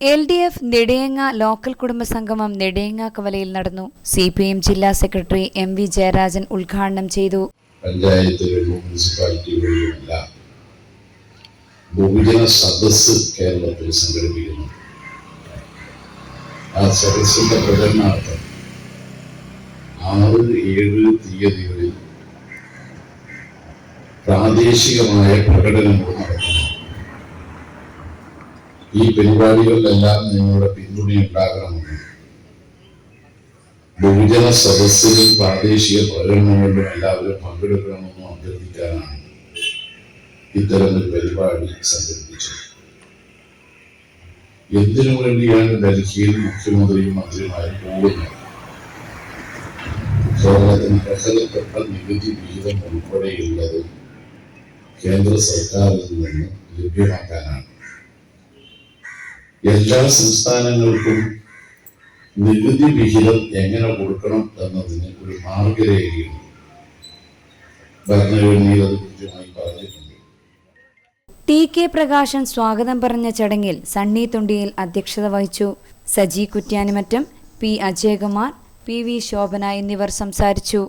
L D F Nediyanga local കുടുംബ സംഗമം നെടിയങ്ങ കവലയിൽ നടന്നു. സി പി എം ജില്ലാ സെക്രട്ടറി എം വി ജയരാജൻ ഉദ്ഘാടനം ചെയ്തു. ബഹുജന സദസ്സ് കേരളത്തിൽ സംഘടിപ്പിക്കുന്നു. ആ സദസ്സിന്റെ പ്രചരണാർത്ഥം ആറ് ഏഴ് തീയതികളിൽ പ്രാദേശികമായ പ്രകടനങ്ങളും ഈ പരിപാടികളിലെല്ലാം നിങ്ങളുടെ പിന്തുണ ഉണ്ടാകണമെന്ന് ബഹുജന സദസ്സിലും പ്രാദേശിക പ്രകടനങ്ങളിലും എല്ലാവരും പങ്കെടുക്കണമെന്നും അഭ്യർത്ഥിക്കാനാണ് ഇത്തരമൊരു പരിപാടി സംഘടിപ്പിച്ചത്. എന്തിനു വേണ്ടിയാണ് ഡൽഹിയിൽ മുഖ്യമന്ത്രിയും മന്ത്രിയുമായി പോകുന്നത്? കേരളത്തിന് പ്രസരപ്പെട്ട നികുതി വിഹിതം ഉൾപ്പെടെയുള്ളത് കേന്ദ്ര സർക്കാരിൽ നിന്ന് ലഭ്യമാക്കാനാണ്. എല്ലാ സംസ്ഥാനങ്ങൾക്കും നികുതി വിഹിതം എങ്ങനെ കൊടുക്കണം എന്നതിന് ഒരു മാർഗരേഖയുണ്ട്. ഭരണഘടനയിൽ അത് കൃത്യമായി പറഞ്ഞിട്ടുണ്ട്. ടി കെ പ്രകാശൻ സ്വാഗതം പറഞ്ഞ ചടങ്ങിൽ സണ്ണി തുണ്ടിയിൽ അധ്യക്ഷത വഹിച്ചു. Saji Kuttyanimattam P Ajayakumar P V Shobhana എന്നിവർ സംസാരിച്ചു.